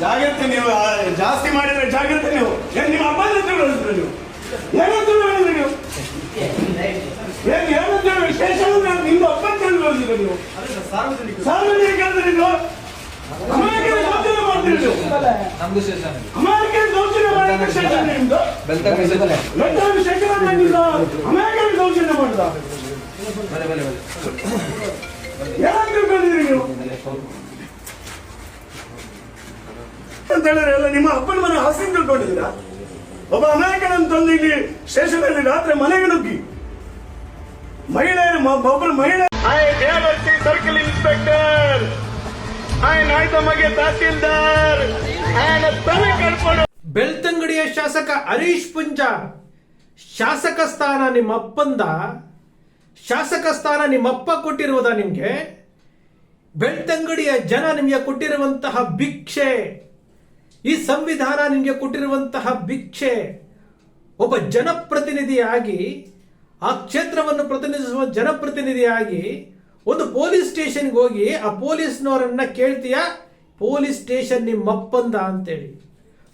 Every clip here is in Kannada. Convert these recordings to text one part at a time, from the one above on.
ಜಾಗ್ರತೆ ನೀವು ಜಾಸ್ತಿ ಮಾಡಿದ್ರೆ ಜಾಗ್ರತೆ ನೀವು. ಏನ್ ನಿಮ್ಮ ಅಪ್ಪ ಹತ್ರ ಹೇಳಿದ್ರು ನೀವು? ಏನಂತ ಹೇಳಿದ್ರು ನೀವು? ಏನ್ ಏನಂತ ವಿಶೇಷ ನಿಮ್ಮ ಅಪ್ಪ ಹತ್ರ ನೀವು? ಸಾರ್ವಜನಿಕ ಅಂದ್ರೆ ನೀವು? ದೌರ್ಜನ್ಯ ಮಾಡ್ತೀರಿ ದೌರ್ಜನ್ಯ ನಿಮ್ದು? ನಿಮ್ದು? ದೌರ್ಜನ್ಯ ಮಾಡಿದ? ಏನಂತ ತಿಳ್ಕೊಂಡಿದ್ರಿ ನೀವು? ಅಂತ ಹೇಳಿದ್ರೆ ಎಲ್ಲ ನಿಮ್ಮ ಅಪ್ಪನ ಮನೆ ಹಾಸ್ಟಿಂಗ್ ತಿಳ್ಕೊಂಡಿದ್ದೀರಾ ಒಬ್ಬ ಅಮೆರಿಕನ್ ತಂದು ಇಲ್ಲಿ ಶೇಷದಲ್ಲಿ ರಾತ್ರಿ ಮನೆಗೆ ನುಗ್ಗಿ. ಮಹಿಳೆ ಒಬ್ಬರು ಮಹಿಳೆ ಸರ್ಕಲ್ ಇನ್ಸ್ಪೆಕ್ಟರ್. ತಹಸೀಲ್ದಾರ್. ಬೆಳ್ತಂಗಡಿಯ ಶಾಸಕ ಹರೀಶ್ ಪುಂಜ ಶಾಸಕ ಸ್ಥಾನ ನಿಮ್ಮ ಅಪ್ಪಂದ ಶಾಸಕ ಸ್ಥಾನ ನಿಮ್ಮ ಅಪ್ಪ ಕೊಟ್ಟಿರುವುದ ನಿಮ್ಗೆ? ಬೆಳ್ತಂಗಡಿಯ ಜನ ನಿಮಗೆ ಕೊಟ್ಟಿರುವಂತಹ ಭಿಕ್ಷೆ. ಈ ಸಂವಿಧಾನ ನಿಮಗೆ ಕೊಟ್ಟಿರುವಂತಹ ಭಿಕ್ಷೆ ಒಬ್ಬ ಜನಪ್ರತಿನಿಧಿಯಾಗಿ, ಆ ಕ್ಷೇತ್ರವನ್ನು ಪ್ರತಿನಿಧಿಸುವ ಜನಪ್ರತಿನಿಧಿಯಾಗಿ ಒಂದು ಪೊಲೀಸ್ ಸ್ಟೇಷನ್ಗೆ ಹೋಗಿ, ಆ ಪೊಲೀಸ್ನವರನ್ನ ಕೇಳ್ತೀಯ? ಪೊಲೀಸ್ ಸ್ಟೇಷನ್ ನಿಮ್ಮಪ್ಪಂದ ಅಂತೇಳಿ.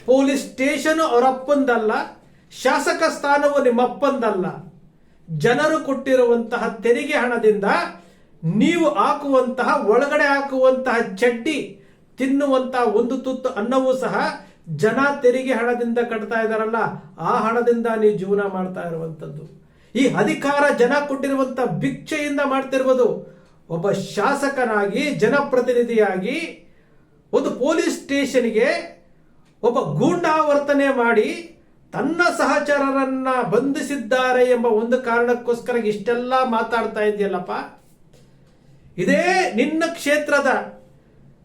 ಪೊಲೀಸ್ ಸ್ಟೇಷನ್ ಅವರಪ್ಪಂದಲ್ಲ, ಶಾಸಕ ಸ್ಥಾನವು ನಿಮ್ಮಪ್ಪಂದಲ್ಲ. ಜನರು ಕೊಟ್ಟಿರುವಂತಹ ತೆರಿಗೆ ಹಣದಿಂದ ನೀವು ಹಾಕುವಂತಹ, ಒಳಗಡೆ ಹಾಕುವಂತಹ ಚಡ್ಡಿ ತಿನ್ನುವಂತಹ ಒಂದು ತುತ್ತು ಅನ್ನವೂ ಸಹ ಜನ ತೆರಿಗೆ ಹಣದಿಂದ ಕಟ್ತಾ ಇದ್ದಾರಲ್ಲ, ಆ ಹಣದಿಂದ ನೀವು ಜೀವನ ಮಾಡ್ತಾ ಇರುವಂಥದ್ದು ಈ ಅಧಿಕಾರ ಜನ ಕೊಟ್ಟಿರುವಂತ ಭಿಕ್ಷೆಯಿಂದ ಮಾಡ್ತಿರುವುದು ಒಬ್ಬ ಶಾಸಕನಾಗಿ, ಜನಪ್ರತಿನಿಧಿಯಾಗಿ ಒಂದು ಪೊಲೀಸ್ ಸ್ಟೇಷನ್ಗೆ ಒಬ್ಬ ಗೂಂಡಾವರ್ತನೆ ಮಾಡಿ ತನ್ನ ಸಹಚರರನ್ನ ಬಂಧಿಸಿದ್ದಾರೆ ಎಂಬ ಒಂದು ಕಾರಣಕ್ಕೋಸ್ಕರ ಇಷ್ಟೆಲ್ಲ ಮಾತಾಡ್ತಾ ಇದೆಯಲ್ಲಪ್ಪ ಇದೇ ನಿನ್ನ ಕ್ಷೇತ್ರದ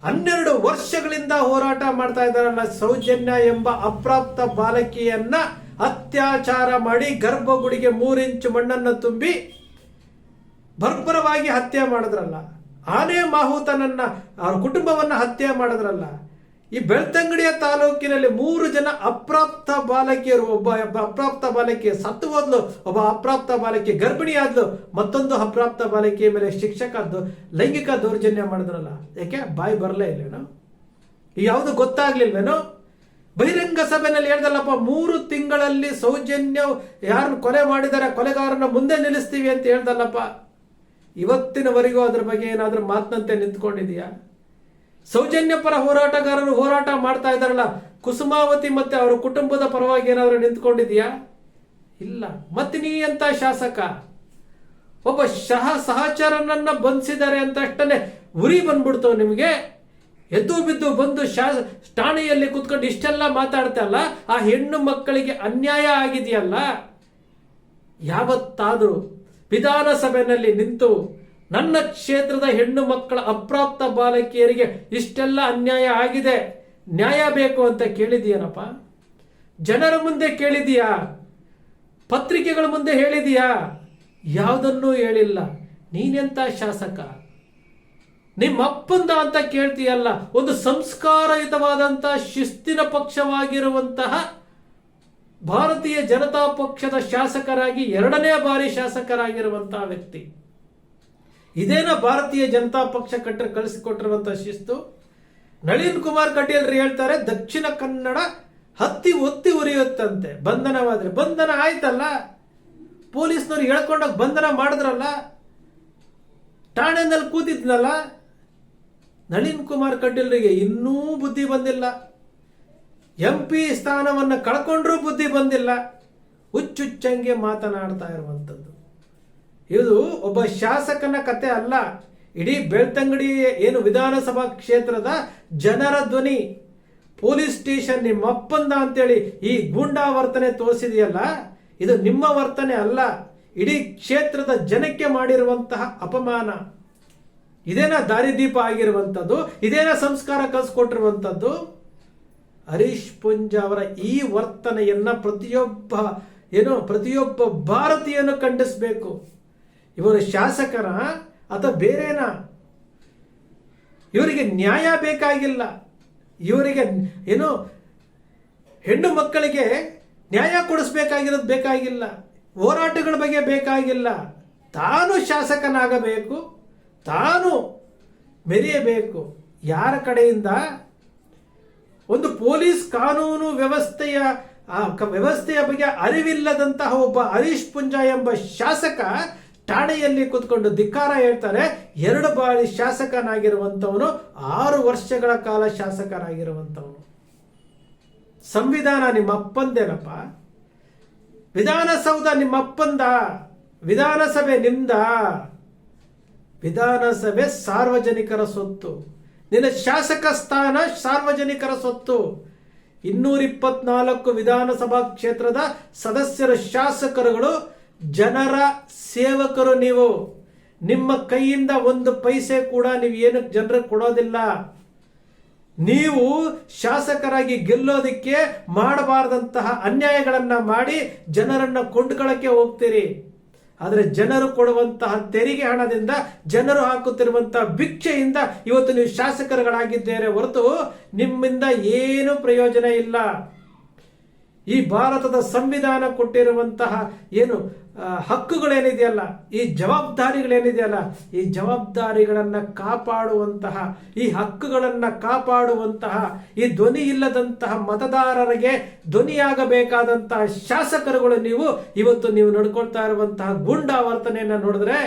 ಹನ್ನೆರಡು ವರ್ಷಗಳಿಂದ ಹೋರಾಟ ಮಾಡ್ತಾ ಇದ್ದಾರಲ್ಲ ಸೌಜನ್ಯ ಎಂಬ ಅಪ್ರಾಪ್ತ ಬಾಲಕಿಯನ್ನ ಅತ್ಯಾಚಾರ ಮಾಡಿ ಗರ್ಭಗುಡಿಗೆ ಮೂರಿಂಚು ಮಣ್ಣನ್ನು ತುಂಬಿ ಭರ್ಭರವಾಗಿ ಹತ್ಯೆ ಮಾಡಿದ್ರಲ್ಲ. ಆನೆ ಮಾಹುತನನ್ನ ಅವ್ರ ಕುಟುಂಬವನ್ನ ಹತ್ಯೆ ಮಾಡಿದ್ರಲ್ಲ. ಈ ಬೆಳ್ತಂಗಡಿಯ ತಾಲೂಕಿನಲ್ಲಿ ಮೂರು ಜನ ಅಪ್ರಾಪ್ತ ಬಾಲಕಿಯರು, ಒಬ್ಬ ಅಪ್ರಾಪ್ತ ಬಾಲಕಿ ಸತ್ತು ಹೋದ್ಲು, ಒಬ್ಬ ಅಪ್ರಾಪ್ತ ಬಾಲಕಿ ಗರ್ಭಿಣಿ ಆದ್ಲು, ಮತ್ತೊಂದು ಅಪ್ರಾಪ್ತ ಬಾಲಕಿಯ ಮೇಲೆ ಶಿಕ್ಷಕದ್ದು ಲೈಂಗಿಕ ದೌರ್ಜನ್ಯ ಮಾಡಿದ್ರಲ್ಲ ಯಾಕೆ ಬಾಯಿ ಬರಲೇ ಇಲ್ಲೇನು ಯಾವುದು ಗೊತ್ತಾಗ್ಲಿಲ್ವೇನು? ಬಹಿರಂಗ ಸಭೆಯಲ್ಲಿ ಹೇಳ್ದಲ್ಲಪ್ಪ, ಮೂರು ತಿಂಗಳಲ್ಲಿ ಸೌಜನ್ಯ ಯಾರನ್ನು ಕೊಲೆ ಮಾಡಿದರೆ ಕೊಲೆಗಾರನ ಮುಂದೆ ನಿಲ್ಲಿಸ್ತೀವಿ ಅಂತ ಹೇಳ್ದಲ್ಲಪ್ಪ. ಇವತ್ತಿನವರೆಗೂ ಅದ್ರ ಬಗ್ಗೆ ಏನಾದ್ರೂ ಮಾತಿನಂತೆ ನಿಂತ್ಕೊಂಡಿದೆಯಾ ಸೌಜನ್ಯ ಪರ ಹೋರಾಟಗಾರರು ಹೋರಾಟ ಮಾಡ್ತಾ ಇದ್ದಾರಲ್ಲ, ಕುಸುಮಾವತಿ ಮತ್ತೆ ಅವರ ಕುಟುಂಬದ ಪರವಾಗಿ ಏನಾದರೂ ನಿಂತ್ಕೊಂಡಿದೆಯಾ ಇಲ್ಲ. ಮತ್ತೆ ನೀ ಅಂತ ಶಾಸಕ? ಒಬ್ಬ ಶಹ ಸಹಚರನನ್ನ ಬಂಧಿಸಿದ್ದಾರೆ ಅಂತ ಅಷ್ಟನೆ ಉರಿ ಬಂದ್ಬಿಡ್ತು ನಿಮಗೆ? ಎದ್ದು ಬಿದ್ದು ಬಂದು ಶಾಸ ಠಾಣೆಯಲ್ಲಿ ಕುತ್ಕೊಂಡು ಇಷ್ಟೆಲ್ಲ ಮಾತಾಡ್ತಲ್ಲ ಆ ಹೆಣ್ಣು ಮಕ್ಕಳಿಗೆ ಅನ್ಯಾಯ ಆಗಿದೆಯಲ್ಲ? ಯಾವತ್ತಾದರೂ ವಿಧಾನಸಭೆಯಲ್ಲಿ ನಿಂತು ನನ್ನ ಕ್ಷೇತ್ರದ ಹೆಣ್ಣು ಮಕ್ಕಳ ಅಪ್ರಾಪ್ತ ಬಾಲಕಿಯರಿಗೆ ಇಷ್ಟೆಲ್ಲ ಅನ್ಯಾಯ ಆಗಿದೆ. ನ್ಯಾಯ ಬೇಕು ಅಂತ ಕೇಳಿದೀಯನಪ್ಪ ಜನರ ಮುಂದೆ ಕೇಳಿದೀಯಾ ಪತ್ರಿಕೆಗಳ ಮುಂದೆ ಹೇಳಿದೀಯಾ ಯಾವುದನ್ನೂ ಹೇಳಿಲ್ಲ. ನೀನೆಂತ ಶಾಸಕ? ನಿಮ್ಮ ಅಪ್ಪಂದ ಅಂತ ಕೇಳ್ತೀಯಲ್ಲ, ಒಂದು ಸಂಸ್ಕಾರಯುತವಾದಂಥ ಶಿಸ್ತಿನ ಪಕ್ಷವಾಗಿರುವಂತಹ ಭಾರತೀಯ ಜನತಾ ಪಕ್ಷದ ಶಾಸಕರಾಗಿ ಎರಡನೇ ಬಾರಿ ಶಾಸಕರಾಗಿರುವಂತಹ ವ್ಯಕ್ತಿ. ಇದೇನ ಭಾರತೀಯ ಜನತಾ ಪಕ್ಷ ಕಟ್ಟ ಕಳಿಸಿಕೊಟ್ಟಿರುವಂತಹ ಶಿಸ್ತು. ನಳಿನ್ ಕುಮಾರ್ ಕಟೀಲ್ರು ಹೇಳ್ತಾರೆ, ದಕ್ಷಿಣ ಕನ್ನಡ ಹತ್ತಿ ಒತ್ತಿ ಉರಿಯುತ್ತಂತೆ. ಬಂಧನವಾದ್ರೆ ಬಂಧನ ಆಯ್ತಲ್ಲ? ಪೊಲೀಸ್ನವ್ರು ಹೇಳ್ಕೊಂಡೋಗಿ ಬಂಧನ ಮಾಡಿದ್ರಲ್ಲ? ಠಾಣೆನಲ್ಲಿ ಕೂತಿದ್ನಲ್ಲ? ನಳಿನ್ ಕುಮಾರ್ ಕಟೀಲ್ರಿಗೆ ಇನ್ನೂ ಬುದ್ಧಿ ಬಂದಿಲ್ಲ. ಎಂ ಪಿ ಸ್ಥಾನವನ್ನು ಕಳ್ಕೊಂಡ್ರೂ ಬುದ್ಧಿ ಬಂದಿಲ್ಲ. ಹುಚ್ಚುಚ್ಚಂಗೆ ಮಾತನಾಡ್ತಾ ಇರುವಂಥದ್ದು ಇದು ಒಬ್ಬ ಶಾಸಕನ ಕತೆ ಅಲ್ಲ. ಇಡೀ ಬೆಳ್ತಂಗಡಿ ಏನು ವಿಧಾನಸಭಾ ಕ್ಷೇತ್ರದ ಜನರ ಧ್ವನಿ. ಪೊಲೀಸ್ ಸ್ಟೇಷನ್ ನಿಮ್ಮ ಅಪ್ಪಂದ ಅಂತೇಳಿ ಈ ಗೂಂಡಾ ವರ್ತನೆ ತೋರಿಸಿದೆಯಲ್ಲ? ಇದು ನಿಮ್ಮ ವರ್ತನೆ ಅಲ್ಲ. ಇಡೀ ಕ್ಷೇತ್ರದ ಜನಕ್ಕೆ ಮಾಡಿರುವಂತಹ ಅಪಮಾನ. ಇದೇನ ದಾರಿದೀಪ ಆಗಿರುವಂಥದ್ದು? ಇದೇನ ಸಂಸ್ಕಾರ ಕಲಿಸ್ಕೊಟ್ಟಿರುವಂಥದ್ದು ಹರೀಶ್ ಪುಂಜ ಅವರ ಈ ವರ್ತನೆಯನ್ನ ಪ್ರತಿಯೊಬ್ಬ, ಏನು ಪ್ರತಿಯೊಬ್ಬ ಭಾರತೀಯನು ಖಂಡಿಸಬೇಕು. ಇವರು ಶಾಸಕರ ಅಥವಾ ಬೇರೆನಾ? ಇವರಿಗೆ ನ್ಯಾಯ ಬೇಕಾಗಿಲ್ಲ. ಇವರಿಗೆ ಏನು ಹೆಣ್ಣು ಮಕ್ಕಳಿಗೆ ನ್ಯಾಯ ಕೊಡಿಸ್ಬೇಕಾಗಿರೋದು ಬೇಕಾಗಿಲ್ಲ. ಹೋರಾಟಗಳ ಬಗ್ಗೆ ಬೇಕಾಗಿಲ್ಲ. ತಾನು ಶಾಸಕನಾಗಬೇಕು. ತಾನು ಮೆರೆಯಬೇಕು. ಯಾರ ಕಡೆಯಿಂದ? ಒಂದು ಪೊಲೀಸ್ ಕಾನೂನು ವ್ಯವಸ್ಥೆಯ ವ್ಯವಸ್ಥೆಯ ಬಗ್ಗೆ ಅರಿವಿಲ್ಲದಂತಹ ಒಬ್ಬ ಹರೀಶ್ ಪುಂಜ ಎಂಬ ಶಾಸಕ ಠಾಣೆಯಲ್ಲಿ ಕೂತ್ಕೊಂಡು ಧಿಕ್ಕಾರ ಹೇಳ್ತಾರೆ, ಎರಡು ಬಾರಿ ಶಾಸಕನಾಗಿರುವಂತವನು ಆರು ವರ್ಷಗಳ ಕಾಲ ಶಾಸಕನಾಗಿರುವಂತವನು ಸಂವಿಧಾನ ನಿಮ್ಮ ಅಪ್ಪಂದೇನಪ್ಪ ವಿಧಾನಸೌಧ ನಿಮ್ಮ ಅಪ್ಪಂದ ವಿಧಾನಸಭೆ ನಿಮ್ದ? ವಿಧಾನಸಭೆ ಸಾರ್ವಜನಿಕರ ಸೊತ್ತು ನಿನ್ನ ಶಾಸಕ ಸ್ಥಾನ ಸಾರ್ವಜನಿಕರ ಸೊತ್ತು ಇನ್ನೂರ ಇಪ್ಪತ್ನಾಲ್ಕು ವಿಧಾನಸಭಾ ಕ್ಷೇತ್ರದ ಸದಸ್ಯರ ಶಾಸಕರುಗಳು ಜನರ ಸೇವಕರು ನೀವು. ನಿಮ್ಮ ಕೈಯಿಂದ ಒಂದು ಪೈಸೆ ಕೂಡ ನೀವು ಏನು ಜನರಿಗೆ ಕೊಡೋದಿಲ್ಲ. ನೀವು ಶಾಸಕರಾಗಿ ಗೆಲ್ಲೋದಕ್ಕೆ ಮಾಡಬಾರದಂತಹ ಅನ್ಯಾಯಗಳನ್ನು ಮಾಡಿ ಜನರನ್ನು ಕೊಂಡ್ಕೊಳ್ಳೋಕ್ಕೆ ಹೋಗ್ತೀರಿ. ಆದರೆ ಜನರು ಕೊಡುವಂತಹ ತೆರಿಗೆ ಹಣದಿಂದ ಜನರು ಹಾಕುತ್ತಿರುವಂತಹ ಭಿಕ್ಷೆಯಿಂದ ಇವತ್ತು ನೀವು ಶಾಸಕರುಗಳಾಗಿದ್ದೇನೆ ಹೊರತು ನಿಮ್ಮಿಂದ ಏನು ಪ್ರಯೋಜನ ಇಲ್ಲ. ಈ ಭಾರತದ ಸಂವಿಧಾನ ಕೊಟ್ಟಿರುವಂತಹ ಏನು ಹಕ್ಕುಗಳೇನಿದೆಯಲ್ಲ, ಈ ಜವಾಬ್ದಾರಿಗಳೇನಿದೆಯಲ್ಲ, ಈ ಜವಾಬ್ದಾರಿಗಳನ್ನು ಕಾಪಾಡುವಂತಹ, ಈ ಹಕ್ಕುಗಳನ್ನು ಕಾಪಾಡುವಂತಹ, ಈ ಧ್ವನಿ ಇಲ್ಲದಂತಹ ಮತದಾರರಿಗೆ ಧ್ವನಿಯಾಗಬೇಕಾದಂತಹ ಶಾಸಕರುಗಳು ನೀವು, ಇವತ್ತು ನೀವು ನಡ್ಕೊಳ್ತಾ ಇರುವಂತಹ ಗೂಂಡಾ ವರ್ತನೆಯನ್ನ ನೋಡಿದ್ರೆ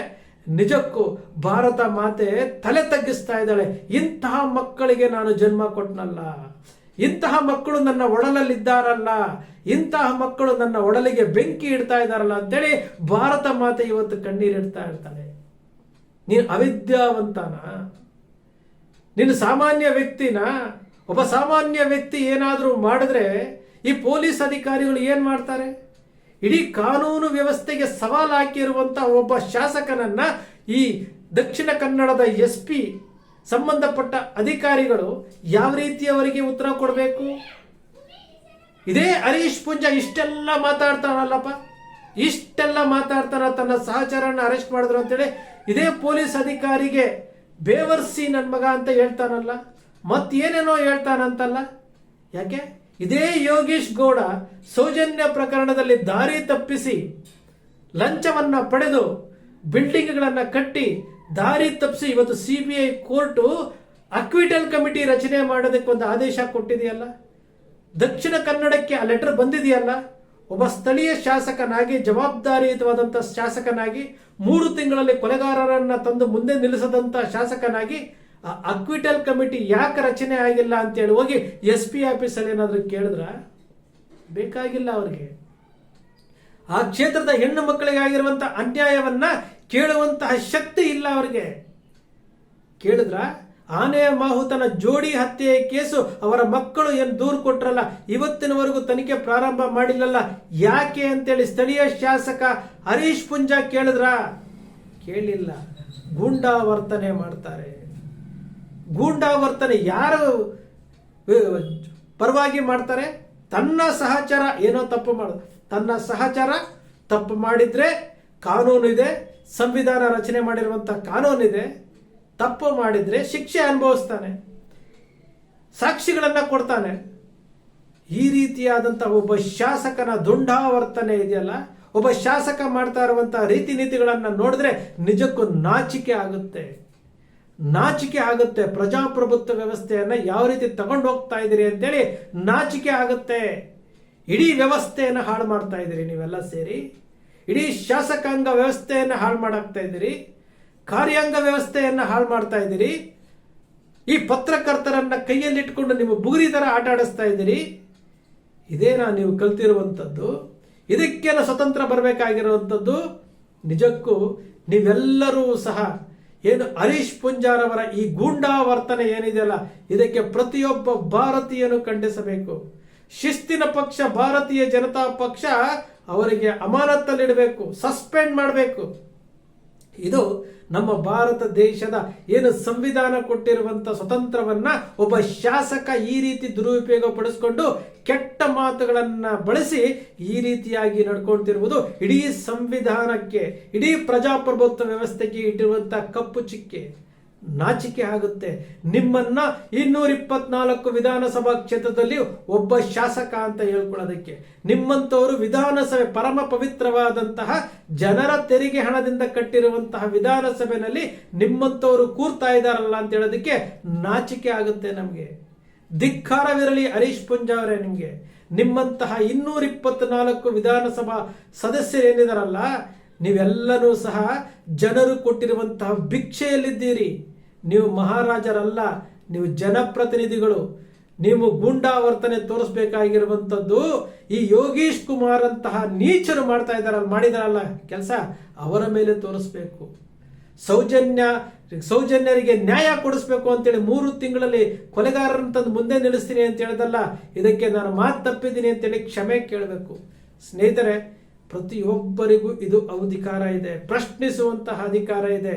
ನಿಜಕ್ಕೂ ಭಾರತ ಮಾತೆ ತಲೆ ತಗ್ಗಿಸ್ತಾ ಇದ್ದಾಳೆ. ಇಂತಹ ಮಕ್ಕಳಿಗೆ ನಾನು ಜನ್ಮ ಕೊಟ್ನಲ್ಲ. ಇಂತಹ ಮಕ್ಕಳು ನನ್ನ ಒಡಲಲ್ಲಿದ್ದಾರಲ್ಲ, ಇಂತಹ ಮಕ್ಕಳು ನನ್ನ ಒಡಲಿಗೆ ಬೆಂಕಿ ಇಡ್ತಾ ಇದ್ದಾರಲ್ಲ ಅಂತೇಳಿ ಭಾರತ ಮಾತೆ ಇವತ್ತು ಕಣ್ಣೀರಿಡ್ತಾ ಇರ್ತಾಳೆ. ನೀನು ಅವಿದ್ಯಾವಂತನ, ನೀನು ಸಾಮಾನ್ಯ ವ್ಯಕ್ತಿನ, ಒಬ್ಬ ಸಾಮಾನ್ಯ ವ್ಯಕ್ತಿ ಏನಾದರೂ ಮಾಡಿದ್ರೆ ಈ ಪೊಲೀಸ್ ಅಧಿಕಾರಿಗಳು ಏನು ಮಾಡ್ತಾರೆ? ಇಡೀ ಕಾನೂನು ವ್ಯವಸ್ಥೆಗೆ ಸವಾಲು ಹಾಕಿರುವಂತಹ ಒಬ್ಬ ಶಾಸಕನನ್ನ ಈ ದಕ್ಷಿಣ ಕನ್ನಡದ ಎಸ್ ಪಿ ಸಂಬಂಧಪಟ್ಟ ಅಧಿಕಾರಿಗಳು ಯಾವ ರೀತಿ ಅವರಿಗೆ ಉತ್ತರ ಕೊಡಬೇಕು? ಇದೇ ಹರೀಶ್ ಪುಂಜ ಇಷ್ಟೆಲ್ಲ ಮಾತಾಡ್ತಾನಲ್ಲಪ್ಪ. ಇಷ್ಟೆಲ್ಲ ಮಾತಾಡ್ತಾನ ತನ್ನ ಸಹಚರನ್ನ ಅರೆಸ್ಟ್ ಮಾಡಿದ್ರು ಅಂತೇಳಿ ಇದೇ ಪೊಲೀಸ್ ಅಧಿಕಾರಿಗೆ ಬೇವರ್ಸಿ ನನ್ನ ಮಗ ಅಂತ ಹೇಳ್ತಾನಲ್ಲ. ಮತ್ತೇನೇನೋ ಹೇಳ್ತಾನಂತಲ್ಲ. ಯಾಕೆ? ಇದೇ ಯೋಗೀಶ್ ಗೌಡ ಸೌಜನ್ಯ ಪ್ರಕರಣದಲ್ಲಿ ದಾರಿ ತಪ್ಪಿಸಿ ಲಂಚವನ್ನ ಪಡೆದು ಬಿಲ್ಡಿಂಗ್ಗಳನ್ನು ಕಟ್ಟಿ ದಾರಿ ತಪ್ಪಿಸಿ ಇವತ್ತು C B I court acquittal committee ರಚನೆ ಮಾಡೋದಕ್ಕೆ ಒಂದು ಆದೇಶ ಕೊಟ್ಟಿದೆಯಲ್ಲ? ದಕ್ಷಿಣ ಕನ್ನಡಕ್ಕೆ ಆ ಲೆಟರ್ ಬಂದಿದೆಯಲ್ಲ? ಒಬ್ಬ ಸ್ಥಳೀಯ ಶಾಸಕನಾಗಿ, ಜವಾಬ್ದಾರಿಯುತವಾದಂಥ ಶಾಸಕನಾಗಿ, ಮೂರು ತಿಂಗಳಲ್ಲಿ ಕೊಲೆಗಾರರನ್ನ ತಂದು ಮುಂದೆ ನಿಲ್ಲಿಸದಂತ ಶಾಸಕನಾಗಿ, ಆ ಅಕ್ವಿಟಲ್ ಕಮಿಟಿ ಯಾಕೆ ರಚನೆ ಆಗಿಲ್ಲ ಅಂತೇಳಿ ಹೋಗಿ ಎಸ್ ಪಿ ಆಫೀಸಲ್ಲಿ ಏನಾದರೂ ಕೇಳಿದ್ರ? ಬೇಕಾಗಿಲ್ಲ ಅವ್ರಿಗೆ. ಆ ಕ್ಷೇತ್ರದ ಹೆಣ್ಣು ಮಕ್ಕಳಿಗೆ ಅನ್ಯಾಯವನ್ನು ಅನ್ಯಾಯವನ್ನ ಕೇಳುವಂತಹ ಶಕ್ತಿ ಇಲ್ಲ ಅವರಿಗೆ. ಕೇಳಿದ್ರ? ಆನೆಯ ಮಾಹುತನ ಜೋಡಿ ಹತ್ಯೆ ಕೇಸು ಅವರ ಮಕ್ಕಳು ಏನು ದೂರು ಕೊಟ್ರಲ್ಲ, ಇವತ್ತಿನವರೆಗೂ ತನಿಖೆ ಪ್ರಾರಂಭ ಮಾಡಿಲ್ಲಲ್ಲ, ಯಾಕೆ ಅಂತೇಳಿ ಸ್ಥಳೀಯ ಶಾಸಕ ಹರೀಶ್ ಪುಂಜಾ ಕೇಳಿದ್ರ? ಕೇಳಿಲ್ಲ. ಗೂಂಡಾ ವರ್ತನೆ ಮಾಡ್ತಾರೆ. ಗೂಂಡಾ ವರ್ತನೆ ಯಾರು ಪರವಾಗಿ ಮಾಡ್ತಾರೆ? ತನ್ನ ಸಹಚರ ಏನೋ ತಪ್ಪು ಮಾಡ, ತನ್ನ ಸಹಚರ ತಪ್ಪು ಮಾಡಿದ್ರೆ ಕಾನೂನು ಇದೆ ಸಂವಿಧಾನ ರಚನೆ ಮಾಡಿರುವಂಥ ಕಾನೂನಿದೆ. ತಪ್ಪು ಮಾಡಿದ್ರೆ ಶಿಕ್ಷೆ ಅನುಭವಿಸ್ತಾನೆ. ಸಾಕ್ಷಿಗಳನ್ನ ಕೊಡ್ತಾನೆ. ಈ ರೀತಿಯಾದಂಥ ಒಬ್ಬ ಶಾಸಕನ ದುಂಡಾವರ್ತನೆ ಇದೆಯಲ್ಲ, ಒಬ್ಬ ಶಾಸಕ ಮಾಡ್ತಾ ಇರುವಂತಹ ರೀತಿ ನೀತಿಗಳನ್ನ ನೋಡಿದ್ರೆ ನಿಜಕ್ಕೂ ನಾಚಿಕೆ ಆಗುತ್ತೆ. ನಾಚಿಕೆ ಆಗುತ್ತೆ. ಪ್ರಜಾಪ್ರಭುತ್ವ ವ್ಯವಸ್ಥೆಯನ್ನ ಯಾವ ರೀತಿ ತಗೊಂಡು ಹೋಗ್ತಾ ಇದ್ದೀರಿ ಅಂತೇಳಿ ನಾಚಿಕೆ ಆಗುತ್ತೆ. ಇಡೀ ವ್ಯವಸ್ಥೆಯನ್ನು ಹಾಳು ಮಾಡ್ತಾ ಇದ್ದೀರಿ ನೀವೆಲ್ಲ ಸೇರಿ. ಇಡೀ ಶಾಸಕಾಂಗ ವ್ಯವಸ್ಥೆಯನ್ನು ಹಾಳು ಮಾಡಾಕ್ತಾ ಇದ್ದೀರಿ, ಕಾರ್ಯಾಂಗ ವ್ಯವಸ್ಥೆಯನ್ನು ಹಾಳು ಮಾಡ್ತಾ ಇದ್ದೀರಿ, ಈ ಪತ್ರಕರ್ತರನ್ನ ಕೈಯಲ್ಲಿಟ್ಕೊಂಡು ನೀವು ಬುಗುರಿ ಥರ ಆಟ ಆಡಿಸ್ತಾ ಇದ್ದೀರಿ. ಇದೇನಾ ನೀವು ಕಲ್ತಿರುವಂಥದ್ದು ಇದಕ್ಕೇನ ಸ್ವತಂತ್ರ ಬರಬೇಕಾಗಿರುವಂಥದ್ದು, ನಿಜಕ್ಕೂ ನೀವೆಲ್ಲರೂ ಸಹ ಏನು ಹರೀಶ್ ಪುಂಜಾರವರ ಈ ಗೂಂಡಾ ವರ್ತನೆ ಏನಿದೆಯಲ್ಲ, ಇದಕ್ಕೆ ಪ್ರತಿಯೊಬ್ಬ ಭಾರತೀಯನು ಖಂಡಿಸಬೇಕು. ಶಿಸ್ತಿನ ಪಕ್ಷ, ಭಾರತೀಯ ಜನತಾ ಪಕ್ಷ ಅವರಿಗೆ ಅಮಾನತ್ತಲ್ಲಿಡಬೇಕು ಸಸ್ಪೆಂಡ್ ಮಾಡಬೇಕು. ಇದು ನಮ್ಮ ಭಾರತ ದೇಶದ ಏನು ಸಂವಿಧಾನ ಕೊಟ್ಟಿರುವಂತ ಸ್ವತಂತ್ರವನ್ನ ಒಬ್ಬ ಶಾಸಕ ಈ ರೀತಿ ದುರುಪಯೋಗ ಪಡಿಸ್ಕೊಂಡು ಕೆಟ್ಟ ಮಾತುಗಳನ್ನ ಬಳಸಿ ಈ ರೀತಿಯಾಗಿ ನಡ್ಕೊಳ್ತಿರುವುದು ಇಡೀ ಸಂವಿಧಾನಕ್ಕೆ, ಇಡೀ ಪ್ರಜಾಪ್ರಭುತ್ವ ವ್ಯವಸ್ಥೆಗೆ ಇಟ್ಟಿರುವಂಥ ಕಪ್ಪು ಚಿಕ್ಕೆ. ನಾಚಿಕೆ ಆಗುತ್ತೆ. ನಿಮ್ಮನ್ನ ಇನ್ನೂರ ಇಪ್ಪತ್ನಾಲ್ಕು ವಿಧಾನಸಭಾ ಕ್ಷೇತ್ರದಲ್ಲಿ ಒಬ್ಬ ಶಾಸಕ ಅಂತ ಹೇಳ್ಕೊಳ್ಳೋದಕ್ಕೆ. ನಿಮ್ಮಂತವರು ವಿಧಾನಸಭೆ ಪರಮ ಪವಿತ್ರವಾದಂತಹ ಜನರ ತೆರಿಗೆ ಹಣದಿಂದ ಕಟ್ಟಿರುವಂತಹ ವಿಧಾನಸಭೆಯಲ್ಲಿ ನಿಮ್ಮಂತವರು ಕೂರ್ತಾ ಇದ್ದಾರಲ್ಲ ಅಂತ ಹೇಳೋದಕ್ಕೆ ನಾಚಿಕೆ ಆಗುತ್ತೆ ನಮಗೆ. ಧಿಕ್ಕಾರವಿರಲಿ ಹರೀಶ್ ಪುಂಜ ಅವರೇ ನಿಮಗೆ. ನಿಮ್ಮಂತಹ ಇನ್ನೂರ ಇಪ್ಪತ್ನಾಲ್ಕು ವಿಧಾನಸಭಾ ಸದಸ್ಯರೇನಿದಾರಲ್ಲ ನೀವೆಲ್ಲರೂ ಸಹ ಜನರು ಕೊಟ್ಟಿರುವಂತಹ ಭಿಕ್ಷೆಯಲ್ಲಿದ್ದೀರಿ. ನೀವು ಮಹಾರಾಜರಲ್ಲ, ನೀವು ಜನಪ್ರತಿನಿಧಿಗಳು, ನೀವು ಗೂಂಡಾವರ್ತನೆ ತೋರಿಸ್ಬೇಕಾಗಿರುವಂಥದ್ದು ಈ ಯೋಗೀಶ್ ಕುಮಾರ್ ಅಂತಹ ನೀಚರು ಮಾಡ್ತಾ ಇದ್ದಾರಲ್ಲ ಮಾಡಿದಾರಲ್ಲ ಕೆಲಸ, ಅವರ ಮೇಲೆ ತೋರಿಸ್ಬೇಕು. ಸೌಜನ್ಯ, ಸೌಜನ್ಯರಿಗೆ ನ್ಯಾಯ ಕೊಡಿಸ್ಬೇಕು ಅಂತೇಳಿ ಮೂರು ತಿಂಗಳಲ್ಲಿ ಕೊಲೆಗಾರರನ್ನು ತಂದು ಮುಂದೆ ನಿಲ್ಲಿಸ್ತೀನಿ ಅಂತ ಹೇಳಿದಲ್ಲ, ಇದಕ್ಕೆ ನಾನು ಮಾತು ತಪ್ಪಿದ್ದೀನಿ ಅಂತೇಳಿ ಕ್ಷಮೆ ಕೇಳಬೇಕು. ಸ್ನೇಹಿತರೆ, ಪ್ರತಿಯೊಬ್ಬರಿಗೂ ಇದು ಅಧಿಕಾರ ಇದೆ. ಪ್ರಶ್ನಿಸುವಂತಹ ಅಧಿಕಾರ ಇದೆ.